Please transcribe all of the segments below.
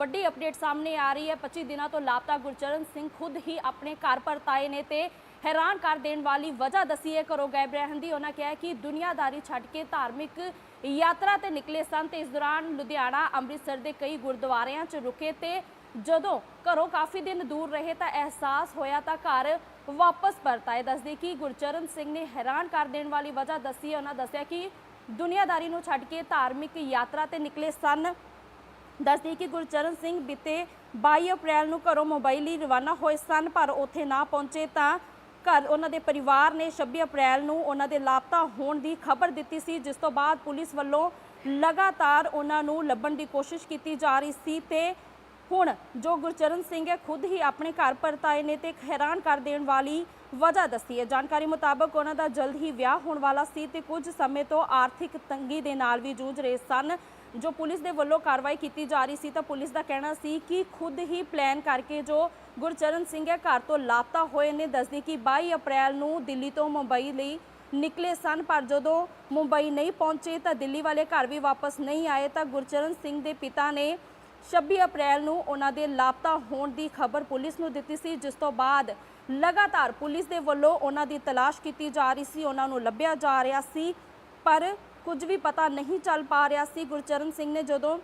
ਵੱਡੀ ਅਪਡੇਟ ਸਾਹਮਣੇ ਆ ਰਹੀ ਹੈ। 25 ਦਿਨਾਂ ਤੋਂ ਲਾਪਤਾ ਗੁਰਚਰਨ ਸਿੰਘ ਖੁਦ ਹੀ ਆਪਣੇ ਘਰ ਪਰਤਾਏ ਨੇ ਤੇ ਹੈਰਾਨ ਕਰ ਦੇਣ ਵਾਲੀ ਵਜ੍ਹਾ ਦੱਸੀ ਹੈ ਘਰੋਂ ਗਾਇਬ ਰਹਿਣ ਦੀ। ਉਹਨਾਂ ਕਿਹਾ ਕਿ ਦੁਨੀਆਦਾਰੀ ਛੱਡ ਕੇ ਧਾਰਮਿਕ ਯਾਤਰਾ ਤੇ ਨਿਕਲੇ ਸਨ। ਤੇ ਇਸ ਦੌਰਾਨ ਲੁਧਿਆਣਾ, ਅੰਮ੍ਰਿਤਸਰ ਦੇ ਕਈ ਗੁਰਦੁਆਰਿਆਂ 'ਚ ਰੁਕੇ ਤੇ ਜਦੋਂ ਘਰੋਂ ਕਾਫੀ ਦਿਨ ਦੂਰ ਰਹੇ ਤਾਂ ਅਹਿਸਾਸ ਹੋਇਆ ਤਾਂ ਘਰ ਵਾਪਸ ਪਰਤਾਏ। ਦੱਸਦੇ ਕਿ ਗੁਰਚਰਨ ਸਿੰਘ ਨੇ ਹੈਰਾਨ ਕਰ ਦੇਣ ਵਾਲੀ ਵਜ੍ਹਾ ਦੱਸੀ ਹੈ। ਉਹਨਾਂ ਦੱਸਿਆ ਕਿ ਦੁਨੀਆਦਾਰੀ ਨੂੰ ਛੱਡ ਕੇ ਧਾਰਮਿਕ ਯਾਤਰਾ ਤੇ ਨਿਕਲੇ ਸਨ। ਦੱਸਦੀ ਕਿ ਗੁਰਚਰਨ ਸਿੰਘ ਬੀਤੇ 22 ਅਪ੍ਰੈਲ ਨੂੰ ਘਰੋਂ ਮੁੰਬਈ ਲਈ ਰਵਾਨਾ ਹੋਏ ਸਨ, ਪਰ ਉੱਥੇ ਨਾ ਪਹੁੰਚੇ ਤਾਂ ਘਰ ਉਹਨਾਂ ਦੇ ਪਰਿਵਾਰ ਨੇ 26 ਅਪ੍ਰੈਲ ਨੂੰ ਉਹਨਾਂ ਦੇ ਲਾਪਤਾ ਹੋਣ ਦੀ ਖਬਰ ਦਿੱਤੀ ਸੀ, ਜਿਸ ਤੋਂ ਬਾਅਦ ਪੁਲਿਸ ਵੱਲੋਂ ਲਗਾਤਾਰ ਉਹਨਾਂ ਨੂੰ ਲੱਭਣ ਦੀ ਕੋਸ਼ਿਸ਼ ਕੀਤੀ ਜਾ ਰਹੀ ਸੀ ਤੇ ਹੁਣ ਜੋ ਗੁਰਚਰਨ ਸਿੰਘ ਹੈ, ਖੁਦ ਹੀ ਆਪਣੇ ਘਰ ਪਰਤਾਏ ਨੇ ਤੇ ਹੈਰਾਨ ਕਰ ਦੇਣ ਵਾਲੀ ਵਜ੍ਹਾ ਦੱਸੀ ਹੈ। ਜਾਣਕਾਰੀ ਮੁਤਾਬਕ ਉਹਨਾਂ ਦਾ ਜਲਦ ਹੀ ਵਿਆਹ ਹੋਣ ਵਾਲਾ ਸੀ ਤੇ ਕੁਝ ਸਮੇਂ ਤੋਂ ਆਰਥਿਕ ਤੰਗੀ ਦੇ ਨਾਲ ਵੀ ਜੂਝ ਰਹੇ ਸਨ। ਜੋ ਪੁਲਿਸ ਦੇ ਵੱਲੋਂ ਕਾਰਵਾਈ ਕੀਤੀ ਜਾ ਰਹੀ ਸੀ, ਤਾਂ ਪੁਲਿਸ ਦਾ ਕਹਿਣਾ ਸੀ ਕਿ ਖੁਦ ਹੀ ਪਲਾਨ ਕਰਕੇ ਜੋ ਗੁਰਚਰਨ ਸਿੰਘ ਹੈ, ਘਰ ਤੋਂ ਲਾਪਤਾ ਹੋਏ ਨੇ। ਦੱਸਦੀ ਕਿ 22 ਅਪ੍ਰੈਲ ਨੂੰ ਦਿੱਲੀ ਤੋਂ ਮੁੰਬਈ ਲਈ ਨਿਕਲੇ ਸਨ, ਪਰ ਜਦੋਂ ਮੁੰਬਈ ਨਹੀਂ ਪਹੁੰਚੇ, ਤਾਂ ਦਿੱਲੀ ਵਾਲੇ ਘਰ ਵੀ ਵਾਪਸ ਨਹੀਂ ਆਏ। ਤਾਂ ਗੁਰਚਰਨ ਸਿੰਘ ਦੇ ਪਿਤਾ ਨੇ 26 ਅਪ੍ਰੈਲ ਨੂੰ ਉਹਨਾਂ ਦੇ ਲਾਪਤਾ ਹੋਣ ਦੀ ਖਬਰ ਪੁਲਿਸ ਨੂੰ ਦਿੱਤੀ ਸੀ, ਜਿਸ ਤੋਂ ਬਾਅਦ ਲਗਾਤਾਰ ਪੁਲਿਸ ਦੇ ਵੱਲੋਂ ਉਹਨਾਂ ਦੀ ਤਲਾਸ਼ ਕੀਤੀ ਜਾ ਰਹੀ ਸੀ, ਉਹਨਾਂ ਨੂੰ ਲੱਭਿਆ ਜਾ ਰਿਹਾ ਸੀ। ਪਰ ਕੁਝ ਵੀ ਪਤਾ ਨਹੀਂ ਚੱਲ ਪਾ ਰਿਹਾ ਸੀ। ਗੁਰਚਰਨ ਸਿੰਘ ਨੇ ਜਦੋਂ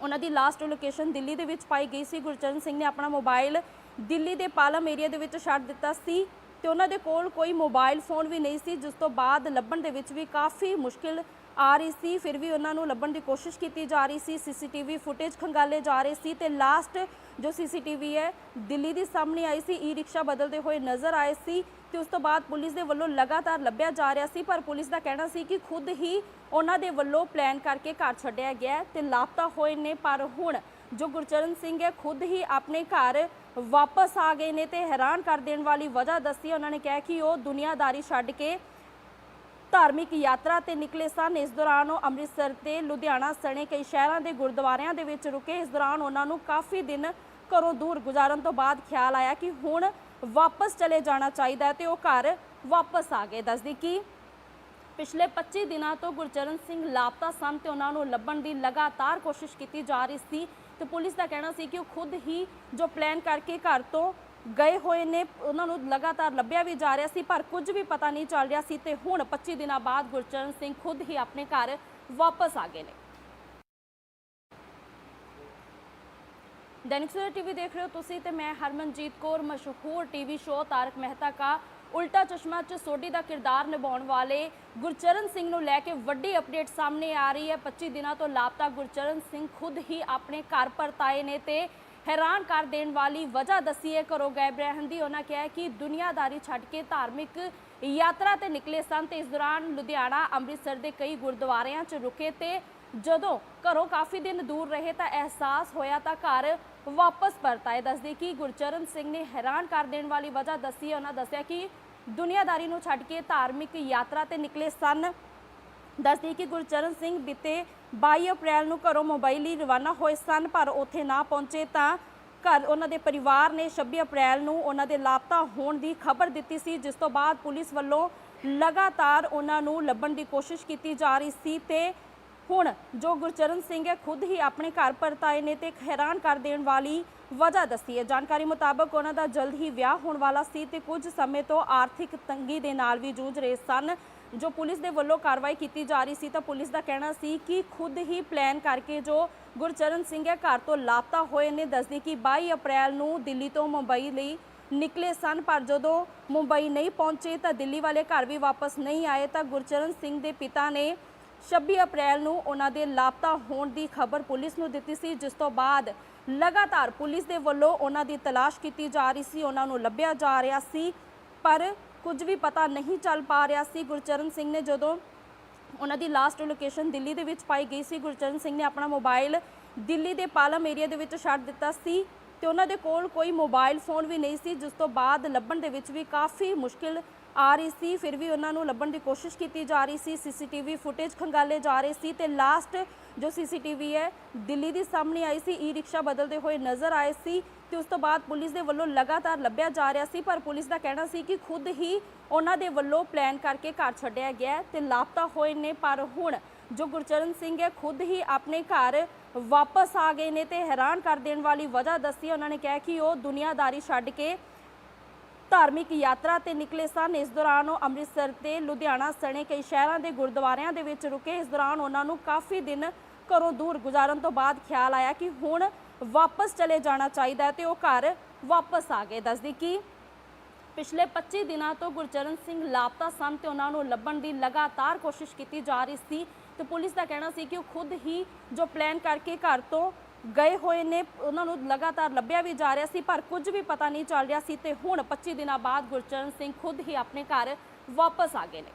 ਉਹਨਾਂ ਦੀ ਲਾਸਟ ਲੋਕੇਸ਼ਨ ਦਿੱਲੀ ਦੇ ਵਿੱਚ ਪਾਈ ਗਈ ਸੀ, ਗੁਰਚਰਨ ਸਿੰਘ ਨੇ ਆਪਣਾ ਮੋਬਾਈਲ ਦਿੱਲੀ ਦੇ ਪਾਲਮ ਏਰੀਆ ਦੇ ਵਿੱਚ ਛੱਡ ਦਿੱਤਾ ਸੀ ਤੇ ਉਹਨਾਂ ਦੇ ਕੋਲ ਕੋਈ ਮੋਬਾਈਲ ਫੋਨ ਵੀ ਨਹੀਂ ਸੀ, ਜਿਸ ਤੋਂ ਬਾਅਦ ਲੱਭਣ ਦੇ ਵਿੱਚ ਵੀ ਕਾਫੀ ਮੁਸ਼ਕਿਲ ਆ ਰਹੀ ਸੀ, ਫਿਰ ਵੀ ਉਹਨਾਂ ਨੂੰ ਲੱਭਣ ਦੀ ਕੋਸ਼ਿਸ਼ ਕੀਤੀ ਜਾ ਰਹੀ ਸੀ। ਸੀਸੀਟੀਵੀ ਫੁਟੇਜ ਖੰਗਾਲੇ ਜਾ ਰਹੇ ਸੀ ਤੇ ਲਾਸਟ ਜੋ ਸੀਸੀਟੀਵੀ ਹੈ, ਦਿੱਲੀ ਦੀ ਸਾਹਮਣੇ ਆਈ ਸੀ ਈ ਰਿਕਸ਼ਾ ਬਦਲਦੇ ਹੋਏ ਨਜ਼ਰ ਆਏ ਸੀ ਤੇ ਉਸ ਤੋਂ ਬਾਅਦ ਪੁਲਿਸ ਦੇ ਵੱਲੋਂ ਲਗਾਤਾਰ ਲੱਭਿਆ ਜਾ ਰਿਹਾ ਸੀ, ਪਰ ਪੁਲਿਸ ਦਾ ਕਹਿਣਾ ਸੀ ਕਿ ਖੁਦ ਹੀ ਉਹਨਾਂ ਦੇ ਵੱਲੋਂ ਪਲਾਨ ਕਰਕੇ ਘਰ ਛੱਡਿਆ ਗਿਆ ਹੈ ਤੇ ਲਾਪਤਾ ਹੋਏ ਨੇ, ਪਰ ਹੁਣ ਜੋ ਗੁਰਚਰਨ ਸਿੰਘ ਹੈ, ਖੁਦ ਹੀ ਆਪਣੇ ਘਰ ਵਾਪਸ ਆ ਗਏ ਨੇ ਤੇ ਹੈਰਾਨ ਕਰ ਦੇਣ ਵਾਲੀ ਵਜ੍ਹਾ ਦੱਸੀ। ਉਹਨਾਂ ਨੇ ਕਿਹਾ ਕਿ ਉਹ ਦੁਨੀਆਦਾਰੀ ਛੱਡ ਕੇ ਧਾਰਮਿਕ ਯਾਤਰਾ ਤੇ ਨਿਕਲੇ ਸਨ। ਇਸ ਦੌਰਾਨ ਉਹ ਅੰਮ੍ਰਿਤਸਰ ਤੇ ਲੁਧਿਆਣਾ ਸਣੇ ਕਈ ਸ਼ਹਿਰਾਂ ਦੇ ਗੁਰਦੁਆਰਿਆਂ ਦੇ ਵਿੱਚ ਰੁਕੇ। ਇਸ ਦੌਰਾਨ ਉਹਨਾਂ ਨੂੰ ਕਾਫੀ ਦਿਨ ਘਰੋਂ ਦੂਰ ਗੁਜ਼ਾਰਨ ਤੋਂ ਬਾਅਦ ਖਿਆਲ ਆਇਆ ਕਿ ਹੁਣ ਵਾਪਸ ਚਲੇ ਜਾਣਾ ਚਾਹੀਦਾ ਹੈ ਤੇ ਉਹ ਘਰ ਵਾਪਸ ਆ ਗਏ। ਦੱਸਦੀ ਕਿ ਪਿਛਲੇ 25 ਦਿਨਾਂ ਤੋਂ ਗੁਰਚਰਨ ਸਿੰਘ ਲਾਪਤਾ ਸਨ ਤੇ ਉਹਨਾਂ ਨੂੰ ਲੱਭਣ ਦੀ ਲਗਾਤਾਰ ਕੋਸ਼ਿਸ਼ ਕੀਤੀ ਜਾ ਰਹੀ ਸੀ ਤੇ ਪੁਲਿਸ ਦਾ ਕਹਿਣਾ ਸੀ ਕਿ ਉਹ ਖੁਦ ਹੀ ਜੋ ਪਲਾਨ ਕਰਕੇ ਘਰ ਤੋਂ ਗਏ ਹੋਏ ਨੇ, ਉਹਨਾਂ ਨੂੰ ਲਗਾਤਾਰ ਲੱਭਿਆ ਵੀ ਜਾ ਰਿਹਾ ਸੀ, ਪਰ ਕੁਝ ਵੀ ਪਤਾ ਨਹੀਂ ਚੱਲ ਰਿਹਾ ਸੀ ਤੇ ਹੁਣ 25 ਦਿਨਾਂ ਬਾਅਦ ਗੁਰਚਰਨ ਸਿੰਘ ਖੁਦ ਹੀ ਆਪਣੇ ਘਰ ਵਾਪਸ ਆ ਗਏ ਨੇ। ਦੈਨਿਕ ਸਵੇਰਾ ਟੀਵੀ ਦੇਖ ਰਹੇ ਹੋ ਤੁਸੀਂ ਤੇ ਮੈਂ ਹਰਮਨਜੀਤ ਕੌਰ, ਮਸ਼ਹੂਰ ਟੀਵੀ ਸ਼ੋਅ ਤਾਰਕ ਮਹਿਤਾ ਕਾ ਉਲਟਾ ਚਸ਼ਮਾ ਚ ਸੋਢੀ ਦਾ ਕਿਰਦਾਰ ਨਿਭਾਉਣ ਵਾਲੇ ਗੁਰਚਰਨ ਸਿੰਘ ਨੂੰ ਲੈ ਕੇ ਵੱਡੀ ਅਪਡੇਟ ਸਾਹਮਣੇ ਆ ਰਹੀ ਹੈ। 25 ਦਿਨਾਂ ਤੋਂ ਲਾਪਤਾ ਗੁਰਚਰਨ ਸਿੰਘ ਖੁਦ ਹੀ ਆਪਣੇ ਘਰ ਪਰਤਾਏ ਨੇ ਤੇ ਹੈਰਾਨ ਕਰ ਦੇਣ ਵਾਲੀ ਵਜ੍ਹਾ ਦੱਸੀ ਹੈ ਘਰੋਂ ਗਾਇਬ ਰਹਿਣ ਦੀ। ਉਹਨਾਂ ਕਿਹਾ ਕਿ ਦੁਨੀਆਦਾਰੀ ਛੱਡ ਕੇ ਧਾਰਮਿਕ ਯਾਤਰਾ ਤੇ ਨਿਕਲੇ ਸਨ ਤੇ ਇਸ ਦੌਰਾਨ ਲੁਧਿਆਣਾ, ਅੰਮ੍ਰਿਤਸਰ ਦੇ ਕਈ ਗੁਰਦੁਆਰਿਆਂ 'ਚ ਰੁਕੇ ਤੇ ਜਦੋਂ ਘਰੋਂ ਕਾਫੀ ਦਿਨ ਦੂਰ ਰਹੇ ਤਾਂ ਅਹਿਸਾਸ ਹੋਇਆ ਤਾਂ ਘਰ ਵਾਪਸ ਪਰਤ ਆਏ ਦੱਸਦੇ ਕਿ ਗੁਰਚਰਨ ਸਿੰਘ ਨੇ ਹੈਰਾਨ ਕਰ ਦੇਣ ਵਾਲੀ ਵਜ੍ਹਾ ਦੱਸੀ ਹੈ। ਉਹਨਾਂ ਦੱਸਿਆ ਕਿ ਦੁਨੀਆਦਾਰੀ ਨੂੰ ਛੱਡ ਕੇ ਧਾਰਮਿਕ ਯਾਤਰਾ ਤੇ ਨਿਕਲੇ ਸਨ। ਦੱਸਦੀ ਕਿ ਗੁਰਚਰਨ ਸਿੰਘ ਬੀਤੇ 22 ਅਪ੍ਰੈਲ ਨੂੰ ਘਰੋਂ ਮੁੰਬਈ ਲਈ ਰਵਾਨਾ ਹੋਏ ਸਨ, ਪਰ ਉੱਥੇ ਨਾ ਪਹੁੰਚੇ ਤਾਂ ਘਰ ਉਹਨਾਂ ਦੇ ਪਰਿਵਾਰ ਨੇ 26 ਅਪ੍ਰੈਲ ਨੂੰ ਉਹਨਾਂ ਦੇ ਲਾਪਤਾ ਹੋਣ ਦੀ ਖਬਰ ਦਿੱਤੀ ਸੀ, ਜਿਸ ਤੋਂ ਬਾਅਦ ਪੁਲਿਸ ਵੱਲੋਂ ਲਗਾਤਾਰ ਉਹਨਾਂ ਨੂੰ ਲੱਭਣ ਦੀ ਕੋਸ਼ਿਸ਼ ਕੀਤੀ ਜਾ ਰਹੀ ਸੀ ਤੇ ਹੁਣ ਜੋ ਗੁਰਚਰਨ ਸਿੰਘ ਹੈ, ਖੁਦ ਹੀ ਆਪਣੇ ਘਰ ਪਰਤਾਏ ਨੇ ਤੇ ਹੈਰਾਨ ਕਰ ਦੇਣ ਵਾਲੀ ਵਜ੍ਹਾ ਦੱਸੀ ਹੈ। ਜਾਣਕਾਰੀ ਮੁਤਾਬਕ ਉਹਨਾਂ ਦਾ ਜਲਦ ਹੀ ਵਿਆਹ ਹੋਣ ਵਾਲਾ ਸੀ ਤੇ ਕੁਝ ਸਮੇਂ ਤੋਂ ਆਰਥਿਕ ਤੰਗੀ ਦੇ ਨਾਲ ਵੀ ਜੂਝ ਰਹੇ ਸਨ। ਜੋ ਪੁਲਿਸ ਦੇ ਵੱਲੋਂ ਕਾਰਵਾਈ ਕੀਤੀ ਜਾ ਰਹੀ ਸੀ, ਤਾਂ ਪੁਲਿਸ ਦਾ ਕਹਿਣਾ ਸੀ ਕਿ ਖੁਦ ਹੀ ਪਲਾਨ ਕਰਕੇ ਜੋ ਗੁਰਚਰਨ ਸਿੰਘ ਹੈ, ਘਰ ਤੋਂ ਲਾਪਤਾ ਹੋਏ ਨੇ, ਦੱਸਦੀ ਕਿ 22 ਅਪ੍ਰੈਲ ਨੂੰ ਦਿੱਲੀ ਤੋਂ ਮੁੰਬਈ ਲਈ ਨਿਕਲੇ ਸਨ, ਪਰ ਜਦੋਂ ਮੁੰਬਈ ਨਹੀਂ ਪਹੁੰਚੇ, ਤਾਂ ਦਿੱਲੀ ਵਾਲੇ ਘਰ ਵੀ ਵਾਪਸ ਨਹੀਂ ਆਏ, ਤਾਂ ਗੁਰਚਰਨ ਸਿੰਘ ਦੇ ਪਿਤਾ ਨੇ 26 ਅਪ੍ਰੈਲ ਨੂੰ ਉਹਨਾਂ ਦੇ ਲਾਪਤਾ ਹੋਣ ਦੀ ਖਬਰ ਪੁਲਿਸ ਨੂੰ ਦਿੱਤੀ ਸੀ, ਜਿਸ ਤੋਂ ਬਾਅਦ ਲਗਾਤਾਰ ਪੁਲਿਸ ਦੇ ਵੱਲੋਂ ਉਹਨਾਂ ਦੀ ਤਲਾਸ਼ ਕੀਤੀ ਜਾ ਰਹੀ ਸੀ, ਉਹਨਾਂ ਨੂੰ ਲੱਭਿਆ ਜਾ ਰਿਹਾ ਸੀ, ਪਰ ਕੁਝ ਵੀ ਪਤਾ ਨਹੀਂ ਚੱਲ ਪਾ ਰਿਹਾ ਸੀ। ਗੁਰਚਰਨ ਸਿੰਘ ਨੇ ਜਦੋਂ ਉਹਨਾਂ ਦੀ ਲਾਸਟ ਲੋਕੇਸ਼ਨ ਦਿੱਲੀ ਦੇ ਵਿੱਚ ਪਾਈ ਗਈ ਸੀ, ਗੁਰਚਰਨ ਸਿੰਘ ਨੇ ਆਪਣਾ ਮੋਬਾਈਲ ਦਿੱਲੀ ਦੇ ਪਾਲਮ ਏਰੀਆ ਦੇ ਵਿੱਚ ਛੱਡ ਦਿੱਤਾ ਸੀ ਤੇ ਉਹਨਾਂ ਦੇ ਕੋਲ ਕੋਈ ਮੋਬਾਈਲ ਫੋਨ ਵੀ ਨਹੀਂ ਸੀ, ਜਿਸ ਤੋਂ ਬਾਅਦ ਲੱਭਣ ਦੇ ਵਿੱਚ ਵੀ ਕਾਫੀ ਮੁਸ਼ਕਿਲ ਆ ਰਹੀ ਸੀ। ਫਿਰ ਵੀ ਉਹਨਾਂ ਨੂੰ ਲੱਭਣ ਦੀ ਕੋਸ਼ਿਸ਼ ਕੀਤੀ ਜਾ ਰਹੀ ਸੀ। ਸੀਸੀਟੀਵੀ ਫੁਟੇਜ ਖੰਗਾਲੇ ਜਾ ਰਹੇ ਸੀ ਤੇ ਲਾਸਟ ਜੋ ਸੀਸੀਟੀਵੀ ਹੈ, ਦਿੱਲੀ ਦੀ ਸਾਹਮਣੇ ਆਈ ਸੀ ਈ ਰਿਕਸ਼ਾ ਬਦਲਦੇ ਹੋਏ ਨਜ਼ਰ ਆਏ ਸੀ। ਤੇ ਉਸ ਤੋਂ ਬਾਅਦ ਪੁਲਿਸ ਦੇ ਵੱਲੋਂ ਲਗਾਤਾਰ ਲੱਭਿਆ ਜਾ ਰਿਹਾ ਸੀ, ਪਰ ਪੁਲਿਸ ਦਾ ਕਹਿਣਾ ਸੀ ਕਿ ਖੁਦ ਹੀ ਉਹਨਾਂ ਦੇ ਵੱਲੋਂ ਪਲਾਨ ਕਰਕੇ ਘਰ ਛੱਡਿਆ ਗਿਆ ਹੈ ਤੇ ਲਾਪਤਾ ਹੋਏ ਨੇ, ਪਰ ਹੁਣ ਜੋ ਗੁਰਚਰਨ ਸਿੰਘ ਹੈ, ਖੁਦ ਹੀ ਆਪਣੇ ਘਰ ਵਾਪਸ ਆ ਗਏ ਨੇ ਤੇ ਹੈਰਾਨ ਕਰ ਦੇਣ ਵਾਲੀ ਵਜ੍ਹਾ ਦੱਸੀ ਉਹਨਾਂ ਨੇ ਕਿਹਾ ਕਿ ਉਹ ਦੁਨੀਆਦਾਰੀ ਛੱਡ ਕੇ ਧਾਰਮਿਕ ਯਾਤਰਾ ਤੇ ਨਿਕਲੇ ਸਨ। ਇਸ ਦੌਰਾਨ ਉਹ ਅੰਮ੍ਰਿਤਸਰ ਤੇ ਲੁਧਿਆਣਾ ਸਣੇ ਕਈ ਸ਼ਹਿਰਾਂ ਦੇ ਗੁਰਦੁਆਰਿਆਂ ਦੇ ਵਿੱਚ ਰੁਕੇ। ਇਸ ਦੌਰਾਨ ਉਹਨਾਂ ਨੂੰ ਕਾਫੀ ਦਿਨ ਘਰੋਂ ਦੂਰ ਗੁਜ਼ਾਰਨ ਤੋਂ ਬਾਅਦ ਖਿਆਲ ਆਇਆ ਕਿ ਹੁਣ ਵਾਪਸ ਚਲੇ ਜਾਣਾ ਚਾਹੀਦਾ ਹੈ ਤੇ ਉਹ ਘਰ ਵਾਪਸ ਆ ਗਏ। ਦੱਸਦੀ ਕਿ ਪਿਛਲੇ 25 ਦਿਨਾਂ ਤੋਂ ਗੁਰਚਰਨ ਸਿੰਘ ਲਾਪਤਾ ਸਨ ਤੇ ਉਹਨਾਂ ਨੂੰ ਲੱਭਣ ਦੀ ਲਗਾਤਾਰ ਕੋਸ਼ਿਸ਼ ਕੀਤੀ ਜਾ ਰਹੀ ਸੀ ਤੇ ਪੁਲਿਸ ਦਾ ਕਹਿਣਾ ਸੀ ਕਿ ਉਹ ਖੁਦ ਹੀ ਜੋ ਪਲਾਨ ਕਰਕੇ ਘਰ ਤੋਂ ਗਏ ਹੋਏ ਨੇ, ਉਹਨਾਂ ਨੂੰ ਲਗਾਤਾਰ ਲੱਭਿਆ ਵੀ ਜਾ ਰਿਹਾ ਸੀ, ਪਰ ਕੁਝ ਵੀ ਪਤਾ ਨਹੀਂ ਚੱਲ ਰਿਹਾ ਸੀ ਤੇ ਹੁਣ 25 ਦਿਨਾਂ ਬਾਅਦ ਗੁਰਚਰਨ ਸਿੰਘ ਖੁਦ ਹੀ ਆਪਣੇ ਘਰ ਵਾਪਸ ਆ ਗਏ ਨੇ।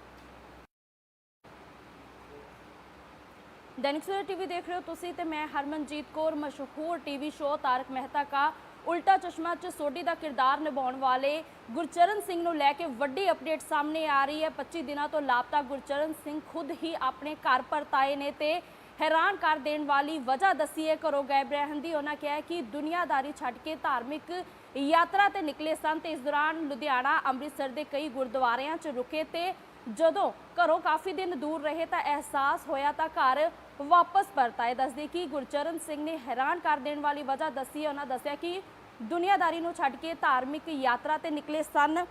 ਦੈਨਿਕ ਸਵੇਰਾ ਟੀਵੀ ਦੇਖ ਰਹੇ ਹੋ ਤੁਸੀਂ ਤੇ ਮੈਂ ਹਰਮਨਜੀਤ ਕੌਰ ਮਸ਼ਹੂਰ ਟੀਵੀ ਸ਼ੋਅ ਤਾਰਕ ਮਹਿਤਾ ਕਾ ਉਲਟਾ ਚਸ਼ਮਾ ਚ ਸੋਢੀ ਦਾ ਕਿਰਦਾਰ ਨਿਭਾਉਣ ਵਾਲੇ ਗੁਰਚਰਨ ਸਿੰਘ ਨੂੰ ਲੈ ਕੇ ਵੱਡੀ ਅਪਡੇਟ ਸਾਹਮਣੇ ਆ ਰਹੀ ਹੈ 25 ਦਿਨਾਂ ਤੋਂ ਲਾਪਤਾ ਗੁਰਚਰਨ ਸਿੰਘ ਖੁਦ ਹੀ ਆਪਣੇ ਘਰ ਪਰਤਾਏ ਨੇ ਤੇ ਹੈਰਾਨ ਕਰ ਦੇਣ ਵਾਲੀ ਵਜ੍ਹਾ ਦੱਸੀ ਹੈ ਘਰੋਂ ਗਾਇਬ ਰਹਿਣ ਦੀ ਉਹਨਾਂ ਕਿਹਾ ਕਿ ਦੁਨੀਆਦਾਰੀ ਛੱਡ ਕੇ ਧਾਰਮਿਕ ਯਾਤਰਾ ਤੇ ਨਿਕਲੇ ਸਨ ਤੇ ਇਸ ਦੌਰਾਨ ਲੁਧਿਆਣਾ ਅੰਮ੍ਰਿਤਸਰ ਦੇ ਕਈ ਗੁਰਦੁਆਰਿਆਂ 'ਚ ਰੁਕੇ ਤੇ ਜਦੋਂ ਘਰੋਂ ਕਾਫੀ ਦਿਨ ਦੂਰ ਰਹੇ ਤਾਂ ਅਹਿਸਾਸ ਹੋਇਆ ਤਾਂ ਘਰ ਵਾਪਸ ਪਰਤਾਏ ਦੱਸਦੇ ਕਿ ਗੁਰਚਰਨ ਸਿੰਘ ਨੇ ਹੈਰਾਨ ਕਰ ਦੇਣ ਵਾਲੀ ਵਜ੍ਹਾ ਦੱਸੀ ਉਹਨਾਂ ਦੱਸਿਆ ਕਿ ਦੁਨੀਆਦਾਰੀ ਨੂੰ ਛੱਡ ਕੇ ਧਾਰਮਿਕ ਯਾਤਰਾ ਤੇ ਨਿਕਲੇ ਸਨ।